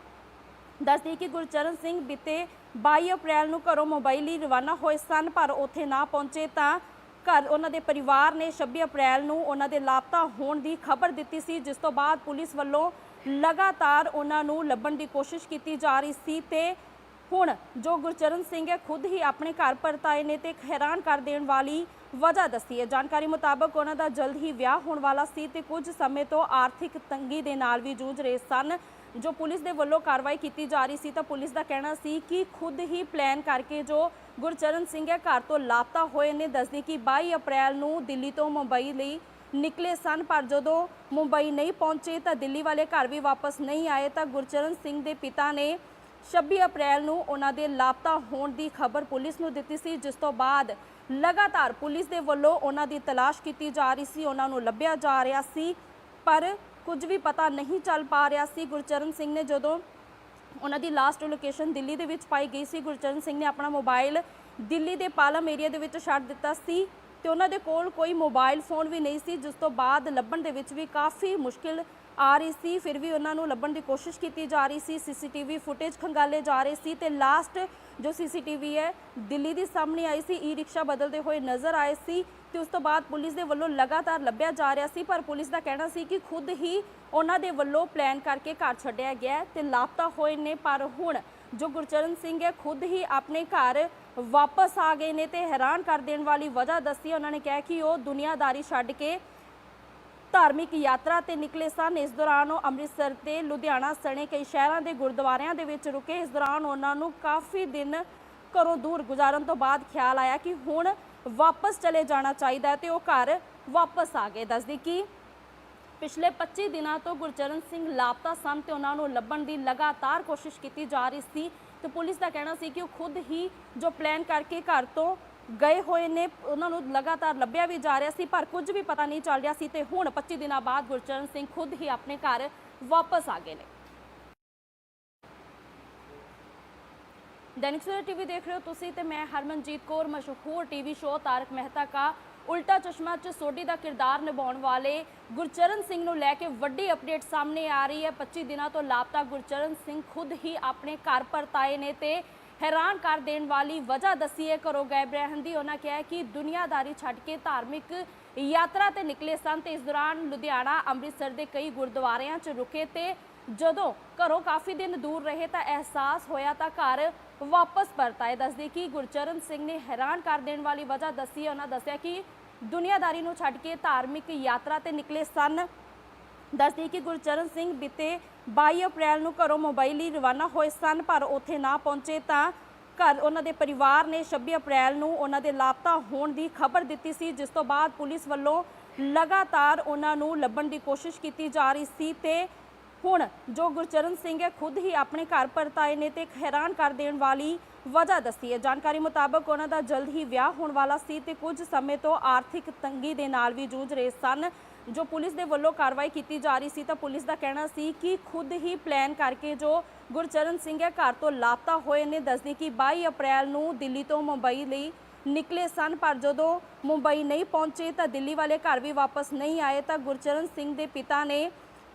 ਦੱਸਦੀ ਕਿ ਗੁਰਚਰਨ ਸਿੰਘ ਬੀਤੇ 22 ਅਪ੍ਰੈਲ ਨੂੰ ਘਰੋਂ ਮੁੰਬਈ ਲਈ ਰਵਾਨਾ ਹੋਏ ਸਨ, ਪਰ ਉੱਥੇ ਨਾ ਪਹੁੰਚੇ ਤਾਂ ਘਰ ਉਹਨਾਂ ਦੇ ਪਰਿਵਾਰ ਨੇ 26 ਅਪ੍ਰੈਲ ਨੂੰ ਉਹਨਾਂ ਦੇ ਲਾਪਤਾ ਹੋਣ ਦੀ ਖਬਰ ਦਿੱਤੀ ਸੀ, ਜਿਸ ਤੋਂ ਬਾਅਦ ਪੁਲਿਸ ਵੱਲੋਂ ਲਗਾਤਾਰ ਉਹਨਾਂ ਨੂੰ ਲੱਭਣ ਦੀ ਕੋਸ਼ਿਸ਼ ਕੀਤੀ ਜਾ ਰਹੀ ਸੀ ਤੇ ਹੁਣ ਜੋ ਗੁਰਚਰਨ ਸਿੰਘ ਹੈ, ਖੁਦ ਹੀ ਆਪਣੇ ਘਰ ਪਰਤਾਏ ਨੇ ਤੇ ਹੈਰਾਨ ਕਰ ਦੇਣ ਵਾਲੀ ਵਜ੍ਹਾ ਦੱਸੀ ਹੈ। ਜਾਣਕਾਰੀ ਮੁਤਾਬਕ ਉਹਨਾਂ ਦਾ ਜਲਦ ਹੀ ਵਿਆਹ ਹੋਣ ਵਾਲਾ ਸੀ ਤੇ ਕੁਝ ਸਮੇਂ ਤੋਂ ਆਰਥਿਕ ਤੰਗੀ ਦੇ ਨਾਲ ਵੀ ਜੂਝ ਰਹੇ ਸਨ। ਜੋ ਪੁਲਿਸ ਦੇ ਵੱਲੋਂ ਕਾਰਵਾਈ ਕੀਤੀ ਜਾ ਰਹੀ ਸੀ ਤਾਂ ਪੁਲਿਸ ਦਾ ਕਹਿਣਾ ਸੀ ਕਿ ਖੁਦ ਹੀ ਪਲਾਨ ਕਰਕੇ ਜੋ ਗੁਰਚਰਨ ਸਿੰਘ ਹੈ, ਘਰ ਤੋਂ ਲਾਪਤਾ ਹੋਏ ਨੇ, ਦੱਸਦੀ ਕਿ 22 ਅਪ੍ਰੈਲ ਨੂੰ ਦਿੱਲੀ ਤੋਂ ਮੁੰਬਈ ਲਈ ਨਿਕਲੇ ਸਨ, ਪਰ ਜਦੋਂ ਮੁੰਬਈ ਨਹੀਂ ਪਹੁੰਚੇ ਤਾਂ ਦਿੱਲੀ ਵਾਲੇ ਘਰ ਵੀ ਵਾਪਸ ਨਹੀਂ ਆਏ ਤਾਂ ਗੁਰਚਰਨ ਸਿੰਘ ਦੇ ਪਿਤਾ ਨੇ 26 ਅਪ੍ਰੈਲ ਨੂੰ ਉਹਨਾਂ ਦੇ ਲਾਪਤਾ ਹੋਣ ਦੀ ਖਬਰ ਪੁਲਿਸ ਨੂੰ ਦਿੱਤੀ ਸੀ, ਜਿਸ ਤੋਂ ਬਾਅਦ ਲਗਾਤਾਰ ਪੁਲਿਸ ਦੇ ਵੱਲੋਂ ਉਹਨਾਂ ਦੀ ਤਲਾਸ਼ ਕੀਤੀ ਜਾ ਰਹੀ ਸੀ, ਉਹਨਾਂ ਨੂੰ ਲੱਭਿਆ ਜਾ ਰਿਹਾ ਸੀ, ਪਰ ਕੁਝ ਵੀ ਪਤਾ ਨਹੀਂ ਚੱਲ ਪਾ ਰਿਹਾ ਸੀ। ਗੁਰਚਰਨ ਸਿੰਘ ਨੇ ਜਦੋਂ ਉਹਨਾਂ ਦੀ ਲਾਸਟ ਲੋਕੇਸ਼ਨ ਦਿੱਲੀ ਦੇ ਵਿੱਚ ਪਾਈ ਗਈ ਸੀ, ਗੁਰਚਰਨ ਸਿੰਘ ਨੇ ਆਪਣਾ ਮੋਬਾਈਲ ਦਿੱਲੀ ਦੇ ਪਾਲਮ ਏਰੀਆ ਦੇ ਵਿੱਚ ਛੱਡ ਦਿੱਤਾ ਸੀ ਤੇ ਉਹਨਾਂ ਦੇ ਕੋਲ ਕੋਈ ਮੋਬਾਈਲ ਫੋਨ ਵੀ ਨਹੀਂ ਸੀ, ਜਿਸ ਤੋਂ ਬਾਅਦ ਲੱਭਣ ਦੇ ਵਿੱਚ ਵੀ ਕਾਫੀ ਮੁਸ਼ਕਿਲ ਆ ਰਹੀ ਸੀ, ਫਿਰ ਵੀ ਉਹਨਾਂ ਨੂੰ ਲੱਭਣ ਦੀ ਕੋਸ਼ਿਸ਼ ਕੀਤੀ ਜਾ ਰਹੀ ਸੀ। ਸੀਸੀਟੀਵੀ ਫੁਟੇਜ ਖੰਗਾਲੇ ਜਾ ਰਹੇ ਸੀ ਤੇ ਲਾਸਟ ਜੋ ਸੀਸੀਟੀਵੀ ਹੈ, ਦਿੱਲੀ ਦੀ ਸਾਹਮਣੇ ਆਈ ਸੀ ਈ ਰਿਕਸ਼ਾ ਬਦਲਦੇ ਹੋਏ ਨਜ਼ਰ ਆਏ ਸੀ ਤੇ ਉਸ ਤੋਂ ਬਾਅਦ ਪੁਲਿਸ ਦੇ ਵੱਲੋਂ ਲਗਾਤਾਰ ਲੱਭਿਆ ਜਾ ਰਿਹਾ ਸੀ, ਪਰ ਪੁਲਿਸ ਦਾ ਕਹਿਣਾ ਸੀ ਕਿ ਖੁਦ ਹੀ ਉਹਨਾਂ ਦੇ ਵੱਲੋਂ ਪਲਾਨ ਕਰਕੇ ਘਰ ਛੱਡਿਆ ਗਿਆ ਹੈ ਤੇ ਲਾਪਤਾ ਹੋਏ ਨੇ, ਪਰ ਹੁਣ ਜੋ ਗੁਰਚਰਨ ਸਿੰਘ ਹੈ, ਖੁਦ ਹੀ ਆਪਣੇ ਘਰ ਵਾਪਸ ਆ ਗਏ ਨੇ ਤੇ ਹੈਰਾਨ ਕਰ ਦੇਣ ਵਾਲੀ ਵਜ੍ਹਾ ਦੱਸੀ ਉਹਨਾਂ ਨੇ ਕਿਹਾ ਕਿ ਉਹ ਦੁਨੀਆਦਾਰੀ ਛੱਡ ਕੇ ਧਾਰਮਿਕ ਯਾਤਰਾ ਤੇ ਨਿਕਲੇ ਸਨ। ਇਸ ਦੌਰਾਨ ਉਹ ਅੰਮ੍ਰਿਤਸਰ ਤੇ ਲੁਧਿਆਣਾ ਸਣੇ ਕਈ ਸ਼ਹਿਰਾਂ ਦੇ ਗੁਰਦੁਆਰਿਆਂ ਦੇ ਵਿੱਚ ਰੁਕੇ। ਇਸ ਦੌਰਾਨ ਉਹਨਾਂ ਨੂੰ ਕਾਫੀ ਦਿਨ ਘਰੋਂ ਦੂਰ ਗੁਜ਼ਾਰਨ ਤੋਂ ਬਾਅਦ ਖਿਆਲ ਆਇਆ ਕਿ ਹੁਣ ਵਾਪਸ ਚਲੇ ਜਾਣਾ ਚਾਹੀਦਾ ਹੈ ਤੇ ਉਹ ਘਰ ਵਾਪਸ ਆ ਗਏ। ਦੱਸਦੀ ਕਿ ਪਿਛਲੇ 25 ਦਿਨਾਂ ਤੋਂ ਗੁਰਚਰਨ ਸਿੰਘ ਲਾਪਤਾ ਸਨ ਤੇ ਉਹਨਾਂ ਨੂੰ ਲੱਭਣ ਦੀ ਲਗਾਤਾਰ ਕੋਸ਼ਿਸ਼ ਕੀਤੀ ਜਾ ਰਹੀ ਸੀ ਤੇ ਪੁਲਿਸ ਦਾ ਕਹਿਣਾ ਸੀ ਕਿ ਉਹ ਖੁਦ ਹੀ ਜੋ ਪਲਾਨ ਕਰਕੇ ਘਰ ਤੋਂ ਗਏ ਹੋਏ ਨੇ, ਉਹਨਾਂ ਨੂੰ ਲਗਾਤਾਰ ਲੱਭਿਆ ਵੀ ਜਾ ਰਿਹਾ ਸੀ, ਪਰ ਕੁਝ ਵੀ ਪਤਾ ਨਹੀਂ ਚੱਲ ਰਿਹਾ ਸੀ ਤੇ ਹੁਣ 25 ਦਿਨਾਂ ਬਾਅਦ ਗੁਰਚਰਨ ਸਿੰਘ ਖੁਦ ਹੀ ਆਪਣੇ ਘਰ ਵਾਪਸ ਆ ਗਏ ਨੇ। ਦੈਨਿਕ ਸਵੇਰਾ ਟੀਵੀ ਦੇਖ ਰਹੇ ਹੋ ਤੁਸੀਂ ਤੇ ਮੈਂ ਹਰਮਨਜੀਤ ਕੌਰ, ਮਸ਼ਹੂਰ ਟੀਵੀ ਸ਼ੋਅ ਤਾਰਕ ਮਹਿਤਾ ਕਾ ਉਲਟਾ ਚਸ਼ਮਾ ਚ ਸੋਢੀ ਦਾ ਕਿਰਦਾਰ ਨਿਭਾਉਣ ਵਾਲੇ ਗੁਰਚਰਨ ਸਿੰਘ ਨੂੰ ਲੈ ਕੇ ਵੱਡੀ ਅਪਡੇਟ ਸਾਹਮਣੇ ਆ ਰਹੀ ਹੈ। 25 ਦਿਨਾਂ ਤੋਂ ਲਾਪਤਾ ਗੁਰਚਰਨ ਸਿੰਘ ਖੁਦ ਹੀ ਆਪਣੇ ਘਰ ਪਰਤਾਏ ਨੇ ਤੇ ਹੈਰਾਨ ਕਰ ਦੇਣ ਵਾਲੀ ਵਜ੍ਹਾ ਦੱਸੀ ਹੈ ਘਰੋਂ ਗਏ ਰਹਿਣ ਦੀ। ਉਹਨਾਂ ਕਿਹਾ ਕਿ ਦੁਨੀਆਦਾਰੀ ਛੱਡ ਕੇ ਧਾਰਮਿਕ ਯਾਤਰਾ ਤੇ ਨਿਕਲੇ ਸਨ ਤੇ ਇਸ ਦੌਰਾਨ ਲੁਧਿਆਣਾ, ਅੰਮ੍ਰਿਤਸਰ ਦੇ ਕਈ ਗੁਰਦੁਆਰਿਆਂ 'ਚ ਰੁਕੇ ਤੇ ਜਦੋਂ ਘਰੋਂ ਕਾਫੀ ਦਿਨ ਦੂਰ ਰਹੇ ਤਾਂ ਅਹਿਸਾਸ ਹੋਇਆ ਤਾਂ ਘਰ ਵਾਪਸ ਪਰਤ ਆਏ ਦੱਸਦੇ ਕਿ ਗੁਰਚਰਨ ਸਿੰਘ ਨੇ ਹੈਰਾਨ ਕਰ ਦੇਣ ਵਾਲੀ ਵਜ੍ਹਾ ਦੱਸੀ। ਹੈ ਉਹਨਾਂ ਦੱਸਿਆ ਕਿ ਦੁਨੀਆਦਾਰੀ ਨੂੰ ਛੱਡ ਕੇ ਧਾਰਮਿਕ ਯਾਤਰਾ ਤੇ ਨਿਕਲੇ ਸਨ। ਦੱਸਦੀ ਕਿ ਗੁਰਚਰਨ ਸਿੰਘ ਬੀਤੇ 22 ਅਪ੍ਰੈਲ ਨੂੰ ਘਰੋਂ ਮੁੰਬਈ ਲਈ ਰਵਾਨਾ ਹੋਏ ਸਨ, ਪਰ ਉੱਥੇ ਨਾ ਪਹੁੰਚੇ ਤਾਂ ਘਰ ਉਹਨਾਂ ਦੇ ਪਰਿਵਾਰ ਨੇ 26 ਅਪ੍ਰੈਲ ਨੂੰ ਉਹਨਾਂ ਦੇ ਲਾਪਤਾ ਹੋਣ ਦੀ ਖਬਰ ਦਿੱਤੀ ਸੀ, ਜਿਸ ਤੋਂ ਬਾਅਦ ਪੁਲਿਸ ਵੱਲੋਂ ਲਗਾਤਾਰ ਉਹਨਾਂ ਨੂੰ ਲੱਭਣ ਦੀ ਕੋਸ਼ਿਸ਼ ਕੀਤੀ ਜਾ ਰਹੀ ਸੀ ਤੇ ਹੁਣ ਜੋ ਗੁਰਚਰਨ ਸਿੰਘ ਹੈ, ਖੁਦ ਹੀ ਆਪਣੇ ਘਰ ਪਰਤਾਏ ਨੇ ਤੇ ਹੈਰਾਨ ਕਰ ਦੇਣ ਵਾਲੀ ਵਜ੍ਹਾ ਦੱਸੀ ਹੈ। ਜਾਣਕਾਰੀ ਮੁਤਾਬਕ ਉਹਨਾਂ ਦਾ ਜਲਦ ਹੀ ਵਿਆਹ ਹੋਣ ਵਾਲਾ ਸੀ ਤੇ ਕੁਝ ਸਮੇਂ ਤੋਂ ਆਰਥਿਕ ਤੰਗੀ ਦੇ ਨਾਲ ਵੀ ਜੂਝ ਰਹੇ ਸਨ। ਜੋ ਪੁਲਿਸ ਦੇ ਵੱਲੋਂ ਕਾਰਵਾਈ ਕੀਤੀ ਜਾ ਰਹੀ ਸੀ, ਤਾਂ ਪੁਲਿਸ ਦਾ ਕਹਿਣਾ ਸੀ ਕਿ ਖੁਦ ਹੀ ਪਲਾਨ ਕਰਕੇ ਜੋ ਗੁਰਚਰਨ ਸਿੰਘ ਹੈ, ਘਰ ਤੋਂ ਲਾਪਤਾ ਹੋਏ ਨੇ। ਦੱਸਦੀ ਕਿ 22 ਅਪ੍ਰੈਲ ਨੂੰ ਦਿੱਲੀ ਤੋਂ ਮੁੰਬਈ ਲਈ ਨਿਕਲੇ ਸਨ, ਪਰ ਜਦੋਂ ਮੁੰਬਈ ਨਹੀਂ ਪਹੁੰਚੇ, ਤਾਂ ਦਿੱਲੀ ਵਾਲੇ ਘਰ ਵੀ ਵਾਪਸ ਨਹੀਂ ਆਏ। ਤਾਂ ਗੁਰਚਰਨ ਸਿੰਘ ਦੇ ਪਿਤਾ ਨੇ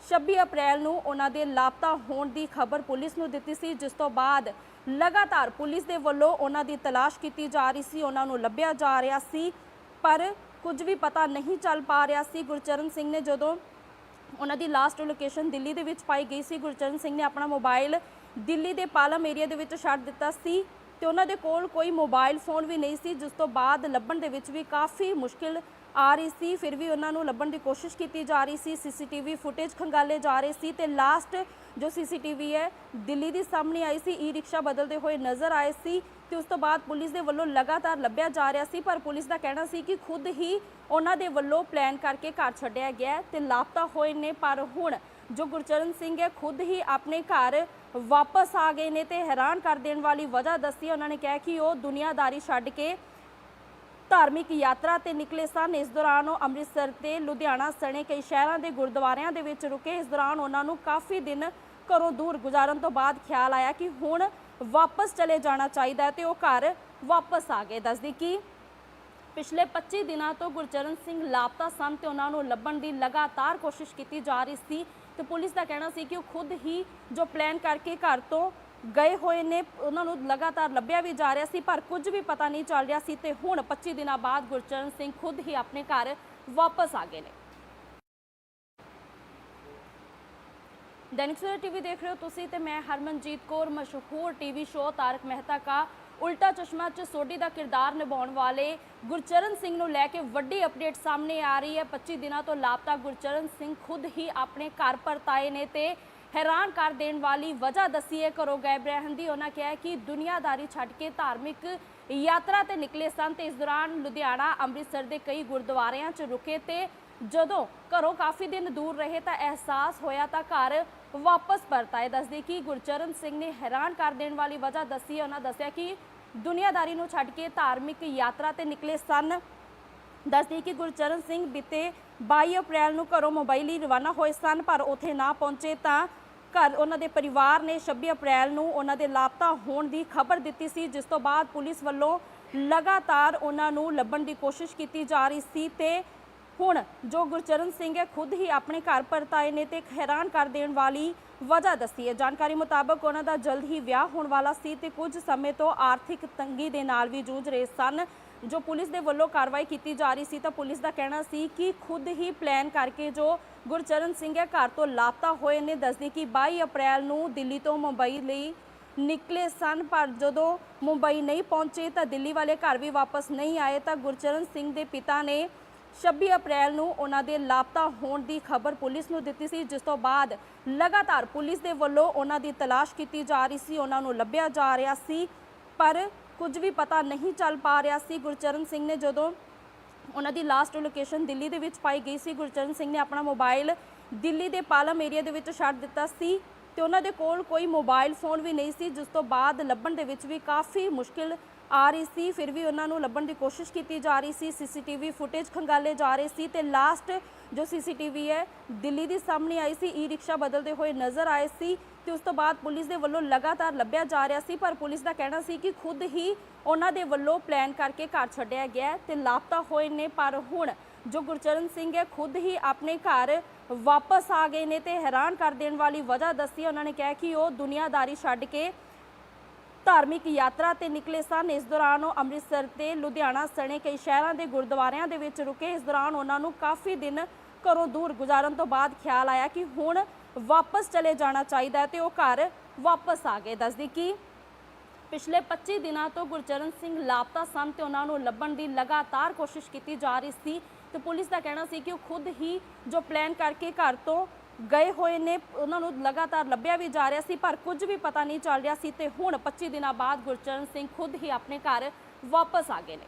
26 ਅਪ੍ਰੈਲ ਨੂੰ ਉਹਨਾਂ ਦੇ ਲਾਪਤਾ ਹੋਣ ਦੀ ਖਬਰ ਪੁਲਿਸ ਨੂੰ ਦਿੱਤੀ ਸੀ, ਜਿਸ ਤੋਂ ਬਾਅਦ ਲਗਾਤਾਰ ਪੁਲਿਸ ਦੇ ਵੱਲੋਂ ਉਹਨਾਂ ਦੀ ਤਲਾਸ਼ ਕੀਤੀ ਜਾ ਰਹੀ ਸੀ, ਉਹਨਾਂ ਨੂੰ ਲੱਭਿਆ ਜਾ ਰਿਹਾ ਸੀ। ਪਰ ਕੁਝ ਵੀ ਪਤਾ ਨਹੀਂ ਚੱਲ ਪਾ ਰਿਹਾ ਸੀ। ਗੁਰਚਰਨ ਸਿੰਘ ਨੇ ਜਦੋਂ ਉਹਨਾਂ ਦੀ ਲਾਸਟ ਲੋਕੇਸ਼ਨ ਦਿੱਲੀ ਦੇ ਵਿੱਚ ਪਾਈ ਗਈ ਸੀ, ਗੁਰਚਰਨ ਸਿੰਘ ਨੇ ਆਪਣਾ ਮੋਬਾਈਲ ਦਿੱਲੀ ਦੇ ਪਾਲਮ ਏਰੀਆ ਦੇ ਵਿੱਚ ਛੱਡ ਦਿੱਤਾ ਸੀ ਤੇ ਉਹਨਾਂ ਦੇ ਕੋਲ ਕੋਈ ਮੋਬਾਈਲ ਫੋਨ ਵੀ ਨਹੀਂ ਸੀ, ਜਿਸ ਤੋਂ ਬਾਅਦ ਲੱਭਣ ਦੇ ਵਿੱਚ ਵੀ ਕਾਫੀ ਮੁਸ਼ਕਿਲ ਆ ਰਹੀ ਸੀ। ਫਿਰ ਵੀ ਉਹਨਾਂ ਨੂੰ ਲੱਭਣ ਦੀ ਕੋਸ਼ਿਸ਼ ਕੀਤੀ ਜਾ ਰਹੀ ਸੀ। ਸੀਸੀਟੀਵੀ ਫੁਟੇਜ ਖੰਗਾਲੇ ਜਾ ਰਹੇ ਸੀ ਤੇ ਲਾਸਟ ਜੋ ਸੀਸੀਟੀਵੀ ਹੈ, ਦਿੱਲੀ ਦੀ ਸਾਹਮਣੇ ਆਈ ਸੀ ਈ ਰਿਕਸ਼ਾ ਬਦਲਦੇ ਹੋਏ ਨਜ਼ਰ ਆਏ ਸੀ। ਤੇ ਉਸ ਤੋਂ ਬਾਅਦ ਪੁਲਿਸ ਦੇ ਵੱਲੋਂ ਲਗਾਤਾਰ ਲੱਭਿਆ ਜਾ ਰਿਹਾ ਸੀ, ਪਰ ਪੁਲਿਸ ਦਾ ਕਹਿਣਾ ਸੀ ਕਿ ਖੁਦ ਹੀ ਉਹਨਾਂ ਦੇ ਵੱਲੋਂ ਪਲਾਨ ਕਰਕੇ ਘਰ ਛੱਡਿਆ ਗਿਆ ਹੈ ਤੇ ਲਾਪਤਾ ਹੋਏ ਨੇ, ਪਰ ਹੁਣ ਜੋ ਗੁਰਚਰਨ ਸਿੰਘ ਹੈ, ਖੁਦ ਹੀ ਆਪਣੇ ਘਰ ਵਾਪਸ ਆ ਗਏ ਨੇ ਤੇ ਹੈਰਾਨ ਕਰ ਦੇਣ ਵਾਲੀ ਵਜ੍ਹਾ ਦੱਸੀ ਉਹਨਾਂ ਨੇ ਕਿਹਾ ਕਿ ਉਹ ਦੁਨੀਆਦਾਰੀ ਛੱਡ ਕੇ ਧਾਰਮਿਕ ਯਾਤਰਾ ਤੇ ਨਿਕਲੇ ਸਨ। ਇਸ ਦੌਰਾਨ ਉਹ ਅੰਮ੍ਰਿਤਸਰ ਤੇ ਲੁਧਿਆਣਾ ਸਣੇ ਕਈ ਸ਼ਹਿਰਾਂ ਦੇ ਗੁਰਦੁਆਰਿਆਂ ਦੇ ਵਿੱਚ ਰੁਕੇ। ਇਸ ਦੌਰਾਨ ਉਹਨਾਂ ਨੂੰ ਕਾਫੀ ਦਿਨ ਘਰੋਂ ਦੂਰ ਗੁਜ਼ਾਰਨ ਤੋਂ ਬਾਅਦ ਖਿਆਲ ਆਇਆ ਕਿ ਹੁਣ ਵਾਪਸ ਚਲੇ ਜਾਣਾ ਚਾਹੀਦਾ ਹੈ ਤੇ ਉਹ ਘਰ ਵਾਪਸ ਆ ਗਏ। ਦੱਸਦੀ ਕਿ ਪਿਛਲੇ 25 ਦਿਨਾਂ ਤੋਂ ਗੁਰਚਰਨ ਸਿੰਘ ਲਾਪਤਾ ਸਨ ਤੇ ਉਹਨਾਂ ਨੂੰ ਲੱਭਣ ਦੀ ਲਗਾਤਾਰ ਕੋਸ਼ਿਸ਼ ਕੀਤੀ ਜਾ ਰਹੀ ਸੀ ਤੇ ਪੁਲਿਸ ਦਾ ਕਹਿਣਾ ਸੀ ਕਿ ਉਹ ਖੁਦ ਹੀ ਜੋ ਪਲਾਨ ਕਰਕੇ ਘਰ ਤੋਂ ਗਏ ਹੋਏ ਨੇ, ਉਹਨਾਂ ਨੂੰ ਲਗਾਤਾਰ ਲੱਭਿਆ ਵੀ ਜਾ ਰਿਹਾ ਸੀ, ਪਰ ਕੁਝ ਵੀ ਪਤਾ ਨਹੀਂ ਚੱਲ ਰਿਹਾ ਸੀ ਤੇ ਹੁਣ 25 ਦਿਨਾਂ ਬਾਅਦ ਗੁਰਚਰਨ ਸਿੰਘ ਖੁਦ ਹੀ ਆਪਣੇ ਘਰ ਵਾਪਸ ਆ ਗਏ ਨੇ। ਦੈਨਿਕ ਸਵੇਰਾ ਟੀਵੀ ਦੇਖ ਰਹੇ ਹੋ ਤੁਸੀਂ ਤੇ ਮੈਂ ਹਰਮਨਜੀਤ ਕੌਰ ਮਸ਼ਹੂਰ ਟੀਵੀ ਸ਼ੋਅ ਤਾਰਕ ਮਹਿਤਾ ਕਾ ਉਲਟਾ ਚਸ਼ਮਾ ਚ ਸੋਢੀ ਦਾ ਕਿਰਦਾਰ ਨਿਭਾਉਣ ਵਾਲੇ ਗੁਰਚਰਨ ਸਿੰਘ ਨੂੰ ਲੈ ਕੇ ਵੱਡੀ ਅਪਡੇਟ ਸਾਹਮਣੇ ਆ ਰਹੀ ਹੈ 25 ਦਿਨਾਂ ਤੋਂ ਲਾਪਤਾ ਗੁਰਚਰਨ ਸਿੰਘ ਖੁਦ ਹੀ ਆਪਣੇ ਘਰ ਪਰਤਾਏ ਨੇ ਤੇ ਹੈਰਾਨ ਕਰ ਦੇਣ ਵਾਲੀ ਵਜ੍ਹਾ ਦੱਸੀ ਹੈ ਘਰੋਂ ਗਏ ਰਹਿਣ ਦੀ ਉਹਨਾਂ ਕਿਹਾ ਕਿ ਦੁਨੀਆਦਾਰੀ ਛੱਡ ਕੇ ਧਾਰਮਿਕ ਯਾਤਰਾ ਤੇ ਨਿਕਲੇ ਸਨ ਤੇ ਇਸ ਦੌਰਾਨ ਲੁਧਿਆਣਾ ਅੰਮ੍ਰਿਤਸਰ ਦੇ ਕਈ ਗੁਰਦੁਆਰਿਆਂ 'ਚ ਰੁਕੇ ਤੇ ਜਦੋਂ ਘਰੋਂ ਕਾਫੀ ਦਿਨ ਦੂਰ ਰਹੇ ਤਾਂ ਅਹਿਸਾਸ ਹੋਇਆ ਤਾਂ ਘਰ ਵਾਪਸ ਪਰਤਾ ਆਏ ਦੱਸਦੇ ਕਿ ਗੁਰਚਰਨ ਸਿੰਘ ਨੇ ਹੈਰਾਨ ਕਰ ਦੇਣ ਵਾਲੀ ਵਜ੍ਹਾ ਦੱਸੀ ਉਹਨਾਂ ਦੱਸਿਆ ਕਿ ਦੁਨੀਆਦਾਰੀ ਨੂੰ ਛੱਡ ਕੇ ਧਾਰਮਿਕ ਯਾਤਰਾ ਤੇ ਨਿਕਲੇ ਸਨ। ਦੱਸਦੀ ਕਿ ਗੁਰਚਰਨ ਸਿੰਘ ਬੀਤੇ 22 ਅਪ੍ਰੈਲ ਨੂੰ ਘਰੋਂ ਮੁੰਬਈ ਲਈ ਰਵਾਨਾ ਹੋਏ ਸਨ, ਪਰ ਉੱਥੇ ਨਾ ਪਹੁੰਚੇ ਤਾਂ ਘਰ ਉਹਨਾਂ ਦੇ ਪਰਿਵਾਰ ਨੇ 26 ਅਪ੍ਰੈਲ ਨੂੰ ਉਹਨਾਂ ਦੇ ਲਾਪਤਾ ਹੋਣ ਦੀ ਖਬਰ ਦਿੱਤੀ ਸੀ, ਜਿਸ ਤੋਂ ਬਾਅਦ ਪੁਲਿਸ ਵੱਲੋਂ ਲਗਾਤਾਰ ਉਹਨਾਂ ਨੂੰ ਲੱਭਣ ਦੀ ਕੋਸ਼ਿਸ਼ ਕੀਤੀ ਜਾ ਰਹੀ ਸੀ ਤੇ ਹੁਣ ਜੋ ਗੁਰਚਰਨ ਸਿੰਘ ਹੈ, ਖੁਦ ਹੀ ਆਪਣੇ ਘਰ ਪਰਤਾਏ ਨੇ ਤੇ ਹੈਰਾਨ ਕਰ ਦੇਣ ਵਾਲੀ ਵਜ੍ਹਾ ਦੱਸੀ ਹੈ। ਜਾਣਕਾਰੀ ਮੁਤਾਬਕ ਉਹਨਾਂ ਦਾ ਜਲਦ ਹੀ ਵਿਆਹ ਹੋਣ ਵਾਲਾ ਸੀ ਤੇ ਕੁਝ ਸਮੇਂ ਤੋਂ ਆਰਥਿਕ ਤੰਗੀ ਦੇ ਨਾਲ ਵੀ ਜੂਝ ਰਹੇ ਸਨ। ਜੋ ਪੁਲਿਸ ਦੇ ਵੱਲੋਂ ਕਾਰਵਾਈ ਕੀਤੀ ਜਾ ਰਹੀ ਸੀ ਤਾਂ ਪੁਲਿਸ ਦਾ ਕਹਿਣਾ ਸੀ ਕਿ ਖੁਦ ਹੀ ਪਲਾਨ ਕਰਕੇ ਜੋ ਗੁਰਚਰਨ ਸਿੰਘ ਹੈ, ਘਰ ਤੋਂ ਲਾਪਤਾ ਹੋਏ ਨੇ। ਦੱਸਦੀ ਕਿ 22 ਅਪ੍ਰੈਲ ਨੂੰ ਦਿੱਲੀ ਤੋਂ ਮੁੰਬਈ ਲਈ ਨਿਕਲੇ ਸਨ, ਪਰ ਜਦੋਂ ਮੁੰਬਈ ਨਹੀਂ ਪਹੁੰਚੇ ਤਾਂ ਦਿੱਲੀ ਵਾਲੇ ਘਰ ਵੀ ਵਾਪਸ ਨਹੀਂ ਆਏ ਤਾਂ ਗੁਰਚਰਨ ਸਿੰਘ ਦੇ ਪਿਤਾ ਨੇ 26 ਅਪ੍ਰੈਲ ਨੂੰ ਉਹਨਾਂ ਦੇ ਲਾਪਤਾ ਹੋਣ ਦੀ ਖਬਰ ਪੁਲਿਸ ਨੂੰ ਦਿੱਤੀ ਸੀ, ਜਿਸ ਤੋਂ ਬਾਅਦ ਲਗਾਤਾਰ ਪੁਲਿਸ ਦੇ ਵੱਲੋਂ ਉਹਨਾਂ ਦੀ ਤਲਾਸ਼ ਕੀਤੀ ਜਾ ਰਹੀ ਸੀ, ਉਹਨਾਂ ਨੂੰ ਲੱਭਿਆ ਜਾ ਰਿਹਾ ਸੀ, ਪਰ ਕੁਝ ਵੀ ਪਤਾ ਨਹੀਂ ਚੱਲ ਪਾ ਰਿਹਾ ਸੀ। ਗੁਰਚਰਨ ਸਿੰਘ ਨੇ ਜਦੋਂ ਉਹਨਾਂ ਦੀ ਲਾਸਟ ਲੋਕੇਸ਼ਨ ਦਿੱਲੀ ਦੇ ਵਿੱਚ ਪਾਈ ਗਈ ਸੀ, ਗੁਰਚਰਨ ਸਿੰਘ ਨੇ ਆਪਣਾ ਮੋਬਾਈਲ ਦਿੱਲੀ ਦੇ ਪਾਲਮ ਏਰੀਆ ਦੇ ਵਿੱਚ ਛੱਡ ਦਿੱਤਾ ਸੀ ਤੇ ਉਹਨਾਂ ਦੇ ਕੋਲ ਕੋਈ ਮੋਬਾਈਲ ਫੋਨ ਵੀ ਨਹੀਂ ਸੀ, ਜਿਸ ਤੋਂ ਬਾਅਦ ਲੱਭਣ ਦੇ ਵਿੱਚ ਵੀ ਕਾਫੀ ਮੁਸ਼ਕਿਲ ਆ ਰਹੀ ਸੀ, ਫਿਰ ਵੀ ਉਹਨਾਂ ਨੂੰ ਲੱਭਣ ਦੀ ਕੋਸ਼ਿਸ਼ ਕੀਤੀ ਜਾ ਰਹੀ ਸੀ। ਸੀਸੀਟੀਵੀ ਫੁਟੇਜ ਖੰਗਾਲੇ ਜਾ ਰਹੇ ਸੀ ਤੇ ਲਾਸਟ ਜੋ ਸੀਸੀਟੀਵੀ ਹੈ, ਦਿੱਲੀ ਦੀ ਸਾਹਮਣੇ ਆਈ ਸੀ ਈ ਰਿਕਸ਼ਾ ਬਦਲਦੇ ਹੋਏ ਨਜ਼ਰ ਆਏ ਸੀ ਤੇ ਉਸ ਤੋਂ ਬਾਅਦ ਪੁਲਿਸ ਦੇ ਵੱਲੋਂ ਲਗਾਤਾਰ ਲੱਭਿਆ ਜਾ ਰਿਹਾ ਸੀ, ਪਰ ਪੁਲਿਸ ਦਾ ਕਹਿਣਾ ਸੀ ਕਿ ਖੁਦ ਹੀ ਉਹਨਾਂ ਦੇ ਵੱਲੋਂ ਪਲਾਨ ਕਰਕੇ ਘਰ ਛੱਡਿਆ ਗਿਆ ਹੈ ਤੇ ਲਾਪਤਾ ਹੋਏ ਨੇ, ਪਰ ਹੁਣ ਜੋ ਗੁਰਚਰਨ ਸਿੰਘ ਹੈ, ਖੁਦ ਹੀ ਆਪਣੇ ਘਰ ਵਾਪਸ ਆ ਗਏ ਨੇ ਤੇ ਹੈਰਾਨ ਕਰ ਦੇਣ ਵਾਲੀ ਵਜ੍ਹਾ ਦੱਸੀ ਉਹਨਾਂ ਨੇ ਕਿਹਾ ਕਿ ਉਹ ਦੁਨੀਆਦਾਰੀ ਛੱਡ ਕੇ ਧਾਰਮਿਕ ਯਾਤਰਾ ਤੇ ਨਿਕਲੇ ਸਨ। ਇਸ ਦੌਰਾਨ ਉਹ ਅੰਮ੍ਰਿਤਸਰ ਤੇ ਲੁਧਿਆਣਾ ਸਣੇ ਕਈ ਸ਼ਹਿਰਾਂ ਦੇ ਗੁਰਦੁਆਰਿਆਂ ਦੇ ਵਿੱਚ ਰੁਕੇ। ਇਸ ਦੌਰਾਨ ਉਹਨਾਂ ਨੂੰ ਕਾਫੀ ਦਿਨ ਘਰੋਂ ਦੂਰ ਗੁਜ਼ਾਰਨ ਤੋਂ ਬਾਅਦ ਖਿਆਲ ਆਇਆ ਕਿ ਹੁਣ ਵਾਪਸ ਚਲੇ ਜਾਣਾ ਚਾਹੀਦਾ ਹੈ ਤੇ ਉਹ ਘਰ ਵਾਪਸ ਆ ਗਏ। ਦੱਸਦੀ ਕਿ ਪਿਛਲੇ 25 ਦਿਨਾਂ ਤੋਂ ਗੁਰਚਰਨ ਸਿੰਘ ਲਾਪਤਾ ਸਨ ਤੇ ਉਹਨਾਂ ਨੂੰ ਲੱਭਣ ਦੀ ਲਗਾਤਾਰ ਕੋਸ਼ਿਸ਼ ਕੀਤੀ ਜਾ ਰਹੀ ਸੀ ਤੇ ਪੁਲਿਸ ਦਾ ਕਹਿਣਾ ਸੀ ਕਿ ਉਹ ਖੁਦ ਹੀ ਜੋ ਪਲਾਨ ਕਰਕੇ ਘਰ ਤੋਂ ਗਏ ਹੋਏ ਨੇ, ਉਹਨਾਂ ਨੂੰ ਲਗਾਤਾਰ ਲੱਭਿਆ ਵੀ ਜਾ ਰਿਹਾ ਸੀ, ਪਰ ਕੁਝ ਵੀ ਪਤਾ ਨਹੀਂ ਚੱਲ ਰਿਹਾ ਸੀ ਤੇ ਹੁਣ 25 ਦਿਨਾਂ ਬਾਅਦ ਗੁਰਚਰਨ ਸਿੰਘ ਖੁਦ ਹੀ ਆਪਣੇ ਘਰ ਵਾਪਸ ਆ ਗਏ ਨੇ।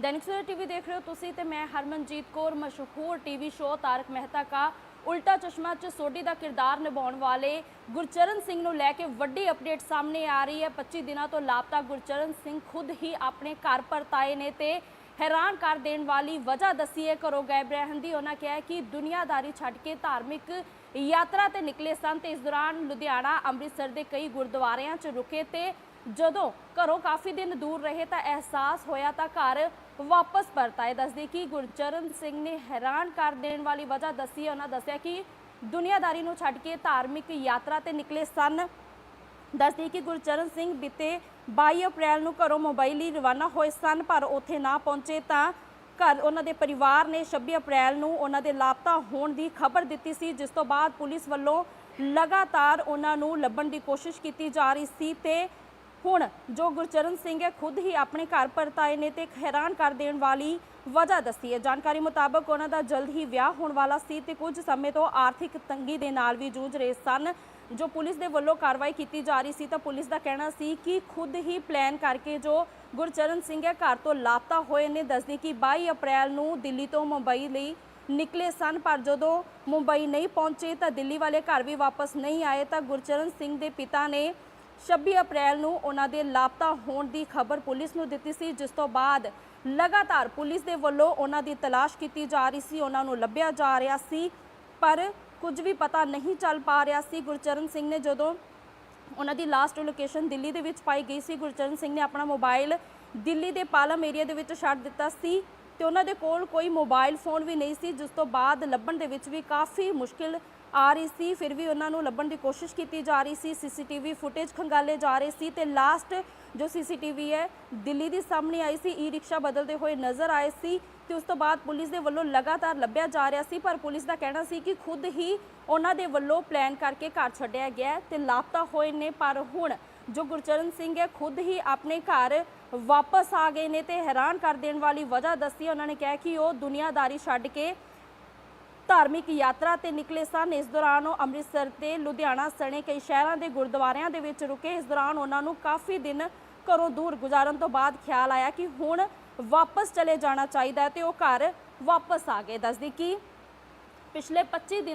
ਦੈਨਿਕ ਸਵੇਰਾ ਟੀਵੀ ਦੇਖ ਰਹੇ ਹੋ ਤੁਸੀਂ ਤੇ ਮੈਂ ਹਰਮਨਜੀਤ ਕੌਰ, ਮਸ਼ਹੂਰ ਟੀਵੀ ਸ਼ੋਅ ਤਾਰਕ ਮਹਿਤਾ ਕਾ ਉਲਟਾ ਚਸ਼ਮਾ ਚ ਸੋਢੀ ਦਾ ਕਿਰਦਾਰ ਨਿਭਾਉਣ ਵਾਲੇ ਗੁਰਚਰਨ ਸਿੰਘ ਨੂੰ ਲੈ ਕੇ ਵੱਡੀ ਅਪਡੇਟ ਸਾਹਮਣੇ ਆ ਰਹੀ ਹੈ। 25 ਦਿਨਾਂ ਤੋਂ ਲਾਪਤਾ ਗੁਰਚਰਨ ਸਿੰਘ ਖੁਦ ਹੀ ਆਪਣੇ ਘਰ ਪਰਤਾਏ ਨੇ ਤੇ ਹੈਰਾਨ ਕਰ ਦੇਣ ਵਾਲੀ ਵਜ੍ਹਾ ਦੱਸੀ ਹੈ ਘਰੋਂ ਗਾਇਬ ਰਹਿਣ ਦੀ ਉਹਨਾਂ ਕਿਹਾ ਕਿ ਦੁਨੀਆਦਾਰੀ ਛੱਡ ਕੇ ਧਾਰਮਿਕ ਯਾਤਰਾ ਤੇ ਨਿਕਲੇ ਸਨ ਤੇ ਇਸ ਦੌਰਾਨ ਲੁਧਿਆਣਾ, ਅੰਮ੍ਰਿਤਸਰ ਦੇ ਕਈ ਗੁਰਦੁਆਰਿਆਂ 'ਚ ਰੁਕੇ ਤੇ ਜਦੋਂ ਘਰੋਂ ਕਾਫੀ ਦਿਨ ਦੂਰ ਰਹੇ ਤਾਂ ਅਹਿਸਾਸ ਹੋਇਆ ਤਾਂ ਘਰ ਵਾਪਸ ਪਰਤ ਆਏ ਦੱਸਦੇ ਕਿ ਗੁਰਚਰਨ ਸਿੰਘ ਨੇ ਹੈਰਾਨ ਕਰ ਦੇਣ ਵਾਲੀ ਵਜ੍ਹਾ ਦੱਸੀ ਹੈ। ਉਹਨਾਂ ਦੱਸਿਆ ਕਿ ਦੁਨੀਆਦਾਰੀ ਨੂੰ ਛੱਡ ਕੇ ਧਾਰਮਿਕ ਯਾਤਰਾ ਤੇ ਨਿਕਲੇ ਸਨ ਦੱਸਦੀ ਕਿ ਗੁਰਚਰਨ ਸਿੰਘ ਬੀਤੇ 22 ਅਪ੍ਰੈਲ ਨੂੰ ਘਰੋਂ ਮੁੰਬਈ ਲਈ ਰਵਾਨਾ ਹੋਏ ਸਨ, ਪਰ ਉੱਥੇ ਨਾ ਪਹੁੰਚੇ ਤਾਂ ਘਰ ਉਹਨਾਂ ਦੇ ਪਰਿਵਾਰ ਨੇ 26 ਅਪ੍ਰੈਲ ਨੂੰ ਉਹਨਾਂ ਦੇ ਲਾਪਤਾ ਹੋਣ ਦੀ ਖਬਰ ਦਿੱਤੀ ਸੀ, ਜਿਸ ਤੋਂ ਬਾਅਦ ਪੁਲਿਸ ਵੱਲੋਂ ਲਗਾਤਾਰ ਉਹਨਾਂ ਨੂੰ ਲੱਭਣ ਦੀ ਕੋਸ਼ਿਸ਼ ਕੀਤੀ ਜਾ ਰਹੀ ਸੀ ਤੇ ਹੁਣ ਜੋ ਗੁਰਚਰਨ ਸਿੰਘ ਹੈ, ਖੁਦ ਹੀ ਆਪਣੇ ਘਰ ਪਰਤਾਏ ਨੇ ਤੇ ਹੈਰਾਨ ਕਰ ਦੇਣ ਵਾਲੀ ਵਜ੍ਹਾ ਦੱਸੀ ਹੈ। ਜਾਣਕਾਰੀ ਮੁਤਾਬਕ ਉਹਨਾਂ ਦਾ ਜਲਦ ਹੀ ਵਿਆਹ ਹੋਣ ਵਾਲਾ ਸੀ ਤੇ ਕੁਝ ਸਮੇਂ ਤੋਂ ਆਰਥਿਕ ਤੰਗੀ ਦੇ ਨਾਲ ਵੀ ਜੂਝ ਰਹੇ ਸਨ। ਜੋ ਪੁਲਿਸ ਦੇ ਵੱਲੋਂ ਕਾਰਵਾਈ ਕੀਤੀ ਜਾ ਰਹੀ ਸੀ, ਤਾਂ ਪੁਲਿਸ ਦਾ ਕਹਿਣਾ ਸੀ ਕਿ ਖੁਦ ਹੀ ਪਲਾਨ ਕਰਕੇ ਜੋ ਗੁਰਚਰਨ ਸਿੰਘ ਹੈ, ਘਰ ਤੋਂ ਲਾਪਤਾ ਹੋਏ ਨੇ, ਦੱਸਦੀ ਕਿ 22 ਅਪ੍ਰੈਲ ਨੂੰ ਦਿੱਲੀ ਤੋਂ ਮੁੰਬਈ ਲਈ ਨਿਕਲੇ ਸਨ, ਪਰ ਜਦੋਂ ਮੁੰਬਈ ਨਹੀਂ ਪਹੁੰਚੇ, ਤਾਂ ਦਿੱਲੀ ਵਾਲੇ ਘਰ ਵੀ ਵਾਪਸ ਨਹੀਂ ਆਏ, ਤਾਂ ਗੁਰਚਰਨ ਸਿੰਘ ਦੇ ਪਿਤਾ ਨੇ 26 ਅਪ੍ਰੈਲ ਨੂੰ ਉਹਨਾਂ ਦੇ ਲਾਪਤਾ ਹੋਣ ਦੀ ਖਬਰ ਪੁਲਿਸ ਨੂੰ ਦਿੱਤੀ ਸੀ, ਜਿਸ ਤੋਂ ਬਾਅਦ ਲਗਾਤਾਰ ਪੁਲਿਸ ਦੇ ਵੱਲੋਂ ਉਹਨਾਂ ਦੀ ਤਲਾਸ਼ ਕੀਤੀ ਜਾ ਰਹੀ ਸੀ, ਉਹਨਾਂ ਨੂੰ ਲੱਭਿਆ ਜਾ ਰਿਹਾ ਸੀ, ਪਰ ਕੁਝ ਵੀ ਪਤਾ ਨਹੀਂ ਚੱਲ ਪਾ ਰਿਹਾ ਸੀ। ਗੁਰਚਰਨ ਸਿੰਘ ਨੇ ਜਦੋਂ ਉਹਨਾਂ ਦੀ ਲਾਸਟ ਲੋਕੇਸ਼ਨ ਦਿੱਲੀ ਦੇ ਵਿੱਚ ਪਾਈ ਗਈ ਸੀ, ਗੁਰਚਰਨ ਸਿੰਘ ਨੇ ਆਪਣਾ ਮੋਬਾਈਲ ਦਿੱਲੀ ਦੇ ਪਾਲਮ ਏਰੀਆ ਦੇ ਵਿੱਚ ਛੱਡ ਦਿੱਤਾ ਸੀ ਤੇ ਉਹਨਾਂ ਦੇ ਕੋਲ ਕੋਈ ਮੋਬਾਈਲ ਫੋਨ ਵੀ ਨਹੀਂ ਸੀ, ਜਿਸ ਤੋਂ ਬਾਅਦ ਲੱਭਣ ਦੇ ਵਿੱਚ ਵੀ ਕਾਫੀ ਮੁਸ਼ਕਿਲ ਆ ਰਹੀ ਸੀ। ਫਿਰ ਵੀ ਉਹਨਾਂ ਨੂੰ ਲੱਭਣ ਦੀ ਕੋਸ਼ਿਸ਼ ਕੀਤੀ ਜਾ ਰਹੀ ਸੀ। ਸੀਸੀਟੀਵੀ ਫੁਟੇਜ ਖੰਗਾਲੇ ਜਾ ਰਹੇ ਸੀ ਤੇ ਲਾਸਟ ਜੋ ਸੀਸੀਟੀਵੀ ਹੈ, ਦਿੱਲੀ ਦੀ ਸਾਹਮਣੇ ਆਈ ਸੀ ਈ ਰਿਕਸ਼ਾ ਬਦਲਦੇ ਹੋਏ ਨਜ਼ਰ ਆਏ ਸੀ। ਤੇ ਉਸ ਤੋਂ ਬਾਅਦ ਪੁਲਿਸ ਦੇ ਵੱਲੋਂ ਲਗਾਤਾਰ ਲੱਭਿਆ ਜਾ ਰਿਹਾ ਸੀ, ਪਰ ਪੁਲਿਸ ਦਾ ਕਹਿਣਾ ਸੀ ਕਿ ਖੁਦ ਹੀ ਉਹਨਾਂ ਦੇ ਵੱਲੋਂ ਪਲਾਨ ਕਰਕੇ ਘਰ ਛੱਡਿਆ ਗਿਆ ਤੇ ਲਾਪਤਾ ਹੋਏ ਨੇ, ਪਰ ਹੁਣ ਜੋ ਗੁਰਚਰਨ ਸਿੰਘ ਹੈ, ਖੁਦ ਹੀ ਆਪਣੇ ਘਰ ਵਾਪਸ ਆ ਗਏ ਨੇ ਤੇ ਹੈਰਾਨ ਕਰ ਦੇਣ ਵਾਲੀ ਵਜ੍ਹਾ ਦੱਸੀ ਉਹਨਾਂ ਨੇ ਕਿਹਾ ਕਿ ਉਹ ਦੁਨੀਆਦਾਰੀ ਛੱਡ ਕੇ ਧਾਰਮਿਕ ਯਾਤਰਾ ਤੇ ਨਿਕਲੇ ਸਨ। ਇਸ ਦੌਰਾਨ ਉਹ ਅੰਮ੍ਰਿਤਸਰ ਤੇ ਲੁਧਿਆਣਾ ਸਣੇ ਕਈ ਸ਼ਹਿਰਾਂ ਦੇ ਗੁਰਦੁਆਰਿਆਂ ਦੇ ਵਿੱਚ ਰੁਕੇ। ਇਸ ਦੌਰਾਨ ਉਹਨਾਂ ਨੂੰ ਕਾਫੀ ਦਿਨ ਘਰੋਂ ਦੂਰ ਗੁਜ਼ਾਰਨ ਤੋਂ ਬਾਅਦ ਖਿਆਲ ਆਇਆ ਕਿ ਹੁਣ ਵਾਪਸ ਚਲੇ ਜਾਣਾ ਚਾਹੀਦਾ ਹੈ ਤੇ ਉਹ ਘਰ ਵਾਪਸ ਆ ਗਏ। ਦੱਸਦੀ ਕਿ ਪਿਛਲੇ 25 ਦਿਨ